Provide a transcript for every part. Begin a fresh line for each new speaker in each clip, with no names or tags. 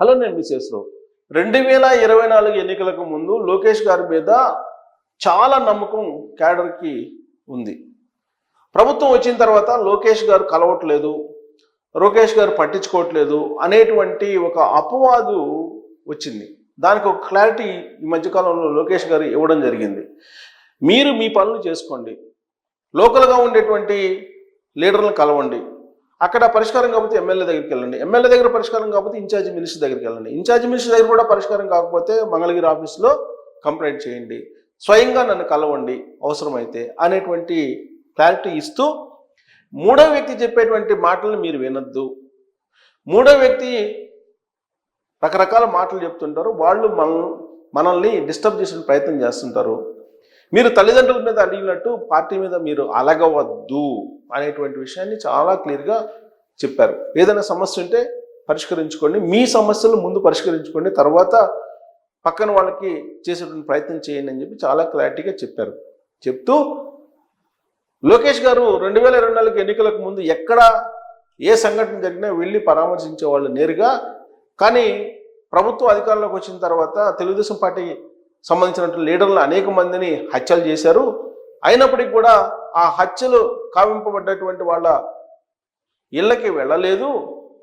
Hello నేను విశేషరావు రెండు వేల ఇరవై నాలుగు ఎన్నికలకు ముందు లోకేష్ గారి మీద చాలా నమ్మకం క్యాడర్కి ఉంది. ప్రభుత్వం వచ్చిన తర్వాత లోకేష్ గారు కలవట్లేదు లోకేష్ గారు పట్టించుకోవట్లేదు అనేటువంటి ఒక అపవాదు వచ్చింది. దానికి ఒక క్లారిటీ ఈ మధ్యకాలంలో లోకేష్ గారు ఇవ్వడం జరిగింది. మీరు మీ పనులు చేసుకోండి. లోకల్గా ఉండేటువంటి లీడర్లను కలవండి. అక్కడ పరిష్కారం కాకపోతే ఎమ్మెల్యే దగ్గరికి వెళ్ళండి. ఎమ్మెల్యే దగ్గర పరిష్కారం కాకపోతే ఇన్ఛార్జ్ మినిస్టర్ దగ్గరికి వెళ్ళండి. ఇన్ఛార్జ్ మినిస్టర్ దగ్గర కూడా పరిష్కారం కాకపోతే మంగళగిరి ఆఫీస్లో కంప్లైంట్ చేయండి. స్వయంగా నన్ను కలవండి అవసరమైతే అనేటువంటి క్లారిటీ ఇస్తూ మూడో వ్యక్తి చెప్పేటువంటి మాటలను మీరు వినొద్దు. మూడో వ్యక్తి రకరకాల మాటలు చెప్తుంటారు. వాళ్ళు మన మనల్ని డిస్టర్బ్ చేసే ప్రయత్నం చేస్తుంటారు. మీరు తల్లిదండ్రుల మీద అడిగినట్టు పార్టీ మీద మీరు అలగవద్దు. అనేటువంటి విషయాన్ని చాలా క్లియర్గా చెప్పారు. ఏదైనా సమస్య ఉంటే పరిష్కరించుకోండి. మీ సమస్యలు ముందు పరిష్కరించుకోండి. తర్వాత పక్కన వాళ్ళకి చేసేటువంటి ప్రయత్నం చేయండి అని చెప్పి చాలా క్లారిటీగా చెప్పారు. చెప్తూ లోకేష్ గారు రెండు వేల ఇరవై నాలుగు ఎన్నికలకు ముందు ఎక్కడ ఏ సంఘటన జరిగినా వెళ్ళి పరామర్శించే వాళ్ళు నేరుగా. కానీ ప్రభుత్వం అధికారంలోకి వచ్చిన తర్వాత తెలుగుదేశం పార్టీ సంబంధించినటువంటి లీడర్లు అనేక మందిని హత్యలు చేశారు. అయినప్పటికీ కూడా ఆ హత్యలు కావింపబడ్డటువంటి వాళ్ళ ఇళ్ళకి వెళ్ళలేదు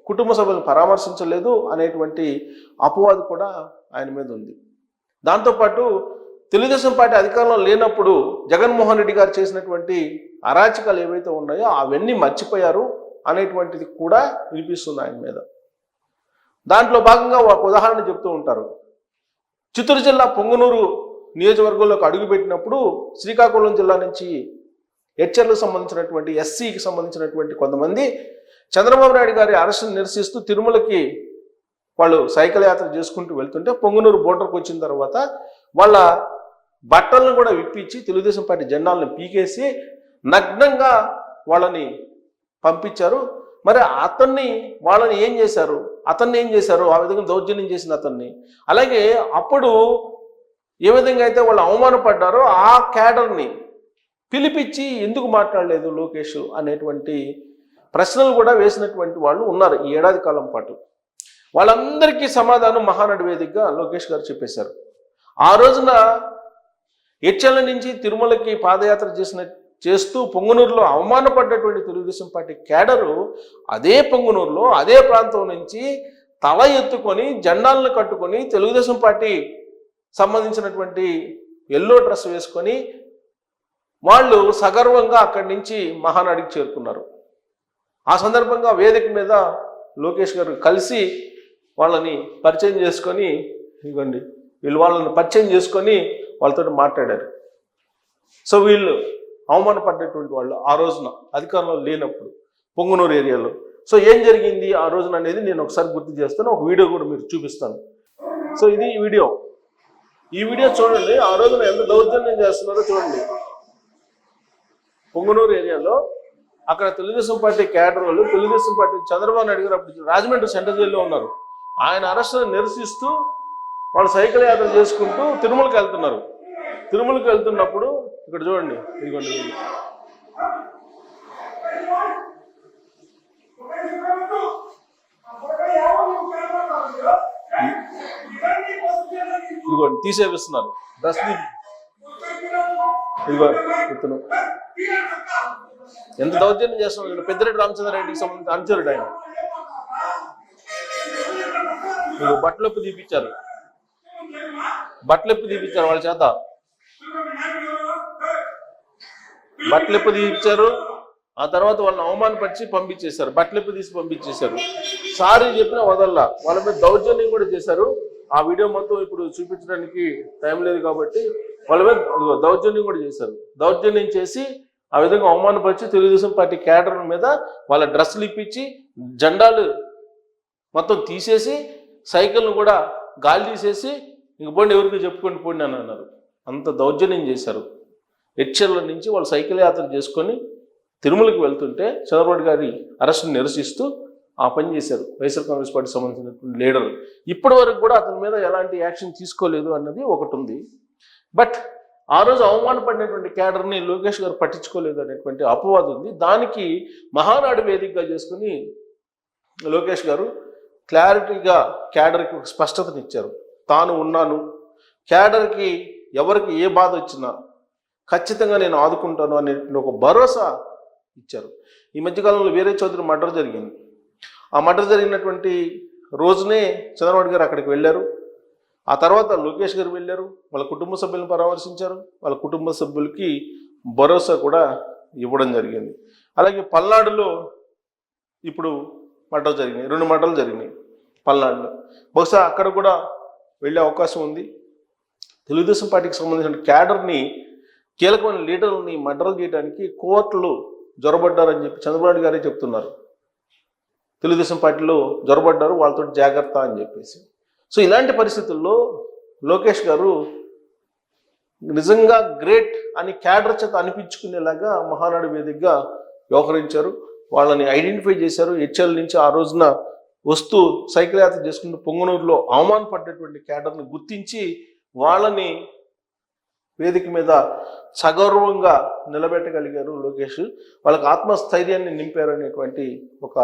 కుటుంబ సభ్యులను పరామర్శించలేదు అనేటువంటి అపవాదు కూడా ఆయన మీద ఉంది. దాంతోపాటు తెలుగుదేశం పార్టీ అధికారంలో లేనప్పుడు జగన్మోహన్ రెడ్డి గారు చేసినటువంటి అరాచకాలు ఏవైతే ఉన్నాయో అవన్నీ మర్చిపోయారు అనేటువంటిది కూడా వినిపిస్తుంది ఆయన మీద. దాంట్లో భాగంగా ఒక ఉదాహరణ చెప్తూ ఉంటారు. చిత్తూరు జిల్లా పొంగనూరు నియోజకవర్గంలోకి అడుగుపెట్టినప్పుడు శ్రీకాకుళం జిల్లా నుంచి హెచ్ఆర్లకు సంబంధించినటువంటి ఎస్సీకి సంబంధించినటువంటి కొంతమంది చంద్రబాబు నాయుడు గారి అరెస్టును నిరసిస్తూ తిరుమలకి వాళ్ళు సైకిల్ యాత్ర చేసుకుంటూ వెళ్తుంటే పొంగునూరు బోర్డర్కి వచ్చిన తర్వాత వాళ్ళ బట్టలను కూడా విప్పించి తెలుగుదేశం పార్టీ జెండాలను పీకేసి నగ్నంగా వాళ్ళని పంపించారు. మరి అతన్ని వాళ్ళని ఏం చేశారు? అతన్ని ఏం చేశారు? ఆ విధంగా దౌర్జన్యం చేసిన అతన్ని. అలాగే అప్పుడు ఏ విధంగా అయితే వాళ్ళు అవమానపడ్డారో ఆ క్యాడర్ని పిలిపించి ఎందుకు మాట్లాడలేదు లోకేష్ అనేటువంటి ప్రశ్నలు కూడా వేసినటువంటి వాళ్ళు ఉన్నారు ఈ ఏడాది కాలం పాటు. వాళ్ళందరికీ సమాధానం మహానడి వేదికగా లోకేష్ గారు చెప్పేశారు. ఆ రోజున ఎచ్చల నుంచి తిరుమలకి పాదయాత్ర చేసిన చేస్తూ పొంగునూరులో అవమానపడ్డటువంటి తెలుగుదేశం పార్టీ కేడరు అదే పొంగునూరులో అదే ప్రాంతం నుంచి తల ఎత్తుకొని జెండాలను కట్టుకొని తెలుగుదేశం పార్టీ సంబంధించినటువంటి ఎల్లో డ్రెస్ వేసుకొని వాళ్ళు సగర్వంగా అక్కడి నుంచి మహానాడికి చేరుకున్నారు. ఆ సందర్భంగా వేదిక మీద లోకేష్ గారు కలిసి వాళ్ళని పరిచయం చేసుకొని ఇవ్వండి వీళ్ళు వాళ్ళని పరిచయం చేసుకొని వాళ్ళతో మాట్లాడారు. సో వీళ్ళు అవమానపడ్డటువంటి వాళ్ళు ఆ రోజున అధికారంలో లేనప్పుడు పొంగునూరు ఏరియాలో. సో ఏం జరిగింది ఆ రోజున అనేది నేను ఒకసారి గుర్తు చేస్తాను ఒక వీడియో కూడా మీరు చూపిస్తాను. సో ఇది వీడియో. ఈ వీడియో చూడండి ఆ రోజున ఎంత దౌర్జన్యం చేస్తున్నారో చూడండి. పొంగనూరు ఏరియాలో అక్కడ తెలుగుదేశం పార్టీ క్యాడర్ వాళ్ళు తెలుగుదేశం పార్టీ చంద్రబాబు నాయుడు గారు అప్పుడు రాజమండ్రి సెంట్రల్ జైల్లో ఉన్నారు. ఆయన అరెస్ట్ను నిరసిస్తూ వాళ్ళు సైకిల్ యాత్ర చేసుకుంటూ తిరుమలకి వెళ్తున్నారు. తిరుమలకి వెళ్తున్నప్పుడు ఇక్కడ చూడండి ఇదిగోండి. ఇదిగోండి తీసేపిస్తున్నారు. డస్ట్ ఇదిగో ఇతను ఎంత దౌర్జన్యం చేస్తున్నాడు ఇక్కడ? పెద్దిరెడ్డి రామచంద్రారెడ్డికి సంబంధించిన అనుచరుడు ఆయన. మీరు బట్టలొప్పు తీపిచ్చారు. బట్టలెప్పు తీపిచ్చారు వాళ్ళ చేత. బట్టలెప్పు తీపిచ్చారు. ఆ తర్వాత వాళ్ళని అవమానపరిచి పంపించేశారు. బట్టలెప్పు తీసి పంపించేశారు. సారీ చెప్పినా వదల్లా. వాళ్ళ మీద దౌర్జన్యం కూడా చేశారు. ఆ వీడియో మొత్తం ఇప్పుడు చూపించడానికి టైం లేదు కాబట్టి వాళ్ళ మీద దౌర్జన్యం కూడా చేశారు. దౌర్జన్యం చేసి ఆ విధంగా అవమానపరిచి తెలుగుదేశం పార్టీ క్యాడర్ మీద వాళ్ళ డ్రెస్సులు ఇప్పించి జెండాలు మొత్తం తీసేసి సైకిల్ను కూడా గాలి తీసేసి ఇంక పోండి ఎవరికి చెప్పుకొని పోండి అని అన్నారు. అంత దౌర్జన్యం చేశారు. హెచ్చర్ల నుంచి వాళ్ళు సైకిల్ యాత్ర చేసుకొని తిరుమలకి వెళ్తుంటే చంద్రబాబు గారి అరెస్ట్ని నిరసిస్తూ ఆ పని చేశారు. వైఎస్ఆర్ కాంగ్రెస్ పార్టీ సంబంధించినటువంటి లీడర్. ఇప్పటి వరకు కూడా అతని మీద ఎలాంటి యాక్షన్ తీసుకోలేదు అన్నది ఒకటి ఉంది. బట్ ఆ రోజు అవమానపడినటువంటి క్యాడర్ని లోకేష్ గారు పట్టించుకోలేదు అనేటువంటి అపవాదం ఉంది. దానికి మహానాడు వేదికగా చేసుకుని లోకేష్ గారు క్లారిటీగా క్యాడర్కి ఒక స్పష్టతనిచ్చారు. తాను ఉన్నాను. క్యాడర్కి ఎవరికి ఏ బాధ వచ్చినా ఖచ్చితంగా నేను ఆదుకుంటాను అనే ఒక భరోసా ఇచ్చారు. ఈ మధ్యకాలంలో వేరే చౌదరి మర్డర్ జరిగింది. ఆ మర్డర్ జరిగినటువంటి రోజునే చంద్రబాబు గారు అక్కడికి వెళ్ళారు. ఆ తర్వాత లోకేష్ గారు వెళ్ళారు వాళ్ళ కుటుంబ సభ్యులను పరామర్శించారు వాళ్ళ కుటుంబ సభ్యులకి భరోసా కూడా ఇవ్వడం జరిగింది. అలాగే పల్నాడులో ఇప్పుడు మంటలు జరిగినాయి రెండు మర్డర్లు జరిగినాయి పల్నాడులో. బహుశా అక్కడ కూడా వెళ్ళే అవకాశం ఉంది. తెలుగుదేశం పార్టీకి సంబంధించిన క్యాడర్ని కీలకమైన లీడర్ని మర్డర్ చేయడానికి కోర్టులు జొరబడ్డారని చెప్పి చంద్రబాబు గారే చెప్తున్నారు. తెలుగుదేశం పార్టీలో జొరబడ్డారు వాళ్ళతో జాగ్రత్త అని చెప్పేసి. సో ఇలాంటి పరిస్థితుల్లో లోకేష్ గారు నిజంగా గ్రేట్ అని క్యాడర్ చేత అనిపించుకునేలాగా మహానాడు వేదికగా వ్యవహరించారు. వాళ్ళని ఐడెంటిఫై చేశారు. హెచ్ఎల్ నుంచి ఆ రోజున వస్తూ సైకిల్ యాత్ర చేసుకుంటూ పొంగనూరులో అవమానపడ్డటువంటి క్యాడర్ని గుర్తించి వాళ్ళని వేదిక మీద సగౌరవంగా నిలబెట్టగలిగారు లోకేష్. వాళ్ళకి ఆత్మస్థైర్యాన్ని నింపారు అనేటువంటి ఒక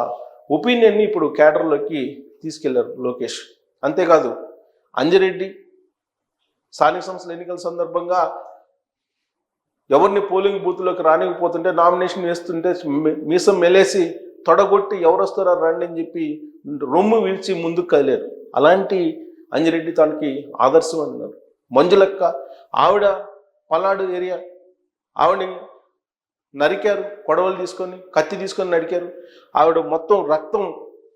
ఒపీనియన్ని ఇప్పుడు క్యాడర్లోకి తీసుకెళ్ళారు లోకేష్. అంతేకాదు అంజిరెడ్డి స్థానిక సంస్థల ఎన్నికల సందర్భంగా ఎవరిని పోలింగ్ బూత్లోకి రానికపోతుంటే నామినేషన్ వేస్తుంటే మీసం మెలేసి తొడగొట్టి ఎవరు వస్తారో రండి అని చెప్పి రొమ్ము వీల్చి ముందుకు కదిలేరు. అలాంటి అంజిరెడ్డి తనకి ఆదర్శం అన్నారు. మంజులక్క ఆవిడ పల్నాడు ఏరియా ఆవిడని నరికారు కొడవలు తీసుకొని కత్తి తీసుకొని నరికారు. ఆవిడ మొత్తం రక్తం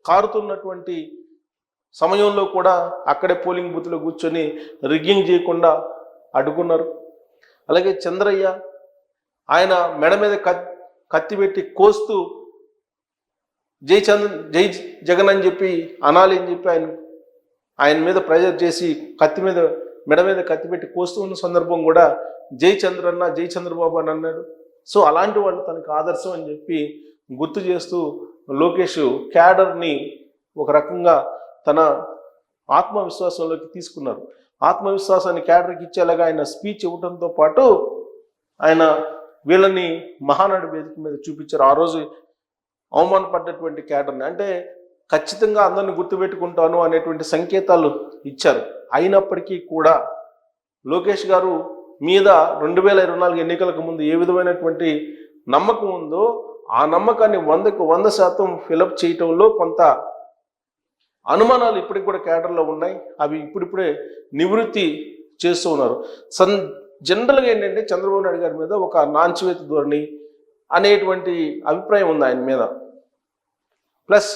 కారుతున్నటువంటి సమయంలో కూడా అక్కడే పోలింగ్ బూత్లో కూర్చొని రిగ్గింగ్ చేయకుండా అడ్డుకున్నారు. అలాగే చంద్రయ్య ఆయన మెడ మీద కత్ కత్తి పెట్టి కోస్తూ జై చంద్ర జై జగన్ అని చెప్పి అనాలి అని చెప్పి ఆయన ఆయన మీద ప్రెజర్ చేసి కత్తి మీద మెడ మీద కత్తి పెట్టి కోస్తూ ఉన్న సందర్భం కూడా జై చంద్రన్న జై చంద్రబాబు అని అన్నాడు. సో అలాంటి వాళ్ళు తనకు ఆదర్శం అని చెప్పి గుర్తు చేస్తూ లోకేష్ క్యాడర్ని ఒక రకంగా తన ఆత్మవిశ్వాసంలోకి తీసుకున్నారు. ఆత్మవిశ్వాసాన్ని క్యాడర్కి ఇచ్చేలాగా ఆయన స్పీచ్ ఇవ్వడంతో పాటు ఆయన వీళ్ళని మహానాడు వేదిక మీద చూపించారు. ఆ రోజు అవమానపడ్డటువంటి క్యాడర్ని. అంటే ఖచ్చితంగా అందరిని గుర్తుపెట్టుకుంటాను అనేటువంటి సంకేతాలు ఇచ్చారు. అయినప్పటికీ కూడా లోకేష్ గారు మీద రెండు వేల ఇరవై నాలుగు ఎన్నికలకు ముందు ఏ విధమైనటువంటి నమ్మకం ఉందో ఆ నమ్మకాన్ని వందకు వంద శాతం ఫిలప్ చేయటంలో కొంత అనుమానాలు ఇప్పటికి కూడా కేటర్లో ఉన్నాయి. అవి ఇప్పుడిప్పుడే నివృత్తి చేస్తూ ఉన్నారు. సన్ జనరల్గా ఏంటంటే చంద్రబాబు నాయుడు గారి మీద ఒక నాంచివేత ధోరణి అనేటువంటి అభిప్రాయం ఉంది ఆయన మీద. ప్లస్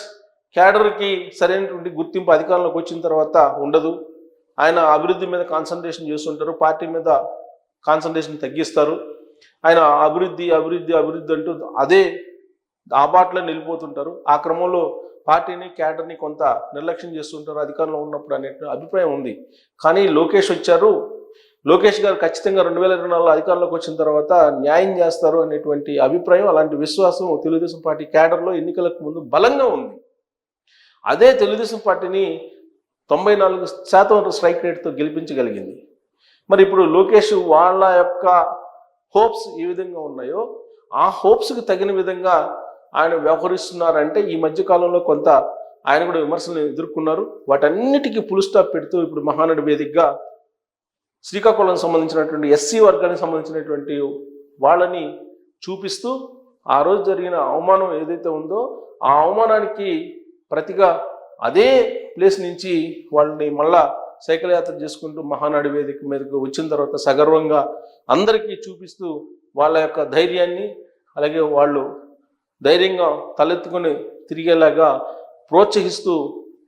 క్యాడర్కి సరైనటువంటి గుర్తింపు అధికారంలోకి వచ్చిన తర్వాత ఉండదు. ఆయన అభివృద్ధి మీద కాన్సన్ట్రేషన్ చేస్తుంటారు. పార్టీ మీద కాన్సన్ట్రేషన్ తగ్గిస్తారు. ఆయన అభివృద్ధి అభివృద్ధి అభివృద్ధి అంటూ అదే ఆ బాటలో నిలిపోతుంటారు. ఆ క్రమంలో పార్టీని క్యాడర్ని కొంత నిర్లక్ష్యం చేస్తుంటారు అధికారంలో ఉన్నప్పుడు అనే అభిప్రాయం ఉంది. కానీ లోకేష్ వచ్చారు. లోకేష్ గారు ఖచ్చితంగా రెండు వేల ఇరవై నాలుగులో అధికారంలోకి వచ్చిన తర్వాత న్యాయం చేస్తారు అనేటువంటి అభిప్రాయం అలాంటి విశ్వాసం తెలుగుదేశం పార్టీ క్యాడర్లో ఎన్నికలకు ముందు బలంగా ఉంది. అదే తెలుగుదేశం పార్టీని తొంభై నాలుగు శాతం స్ట్రైక్ రేట్తో గెలిపించగలిగింది. మరి ఇప్పుడు లోకేష్ వాళ్ళ యొక్క హోప్స్ ఏ విధంగా ఉన్నాయో ఆ హోప్స్కి తగిన విధంగా ఆయన వ్యవహరిస్తున్నారంటే ఈ మధ్యకాలంలో కొంత ఆయన కూడా విమర్శలు ఎదుర్కొన్నారు. వాటన్నిటికీ పుల్ స్టాప్ పెడుతూ ఇప్పుడు మహానడి వేదికగా శ్రీకాకుళం సంబంధించినటువంటి ఎస్సీ వర్గానికి సంబంధించినటువంటి వాళ్ళని చూపిస్తూ ఆ రోజు జరిగిన అవమానం ఏదైతే ఉందో ఆ అవమానానికి ప్రతిగా అదే ప్లేస్ నుంచి వాళ్ళని మళ్ళా సైకిల్ యాత్ర చేసుకుంటూ మహానాడు వేదిక మీదకు వచ్చిన తర్వాత సగర్వంగా అందరికీ చూపిస్తూ వాళ్ళ యొక్క ధైర్యాన్ని అలాగే వాళ్ళు ధైర్యంగా తలెత్తుకొని తిరిగేలాగా ప్రోత్సహిస్తూ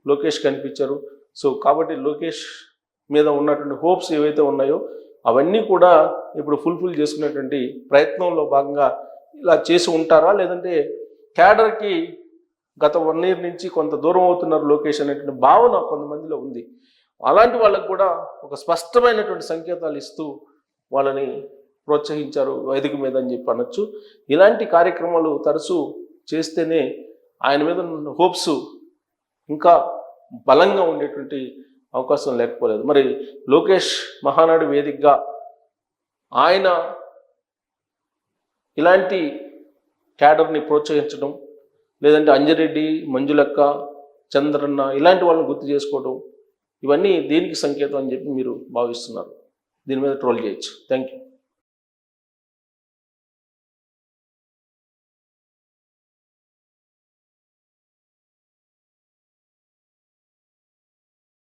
లోకేష్ కనిపించారు. సో కాబట్టి లోకేష్ మీద ఉన్నటువంటి హోప్స్ ఏవైతే ఉన్నాయో అవన్నీ కూడా ఇప్పుడు ఫుల్ఫిల్ చేసుకునేటువంటి ప్రయత్నంలో భాగంగా ఇలా చేసి ఉంటారా? లేదంటే క్యాడర్కి గత వన్ ఇయర్ నుంచి కొంత దూరం అవుతున్నారు లోకేష్ అనేటువంటి భావన కొంతమందిలో ఉంది. అలాంటి వాళ్ళకు కూడా ఒక స్పష్టమైనటువంటి సంకేతాలు ఇస్తూ వాళ్ళని ప్రోత్సహించారు వేదిక మీద అని చెప్పి అనొచ్చు. ఇలాంటి కార్యక్రమాలు తరచూ చేస్తేనే ఆయన మీద ఉన్న హోప్స్ ఇంకా బలంగా ఉండేటువంటి అవకాశం లేకపోలేదు. మరి లోకేష్ మహానాడు వేదికగా ఆయన ఇలాంటి క్యాడర్ని ప్రోత్సహించడం లేదంటే అంజరెడ్డి మంజులక్క చంద్రన్న ఇలాంటి వాళ్ళని గుర్తు చేసుకోవడం ఇవన్నీ దేనికి సంకేతం అని చెప్పి మీరు భావిస్తున్నారు. దీని మీద ట్రోల్ చేయొచ్చు. Thank you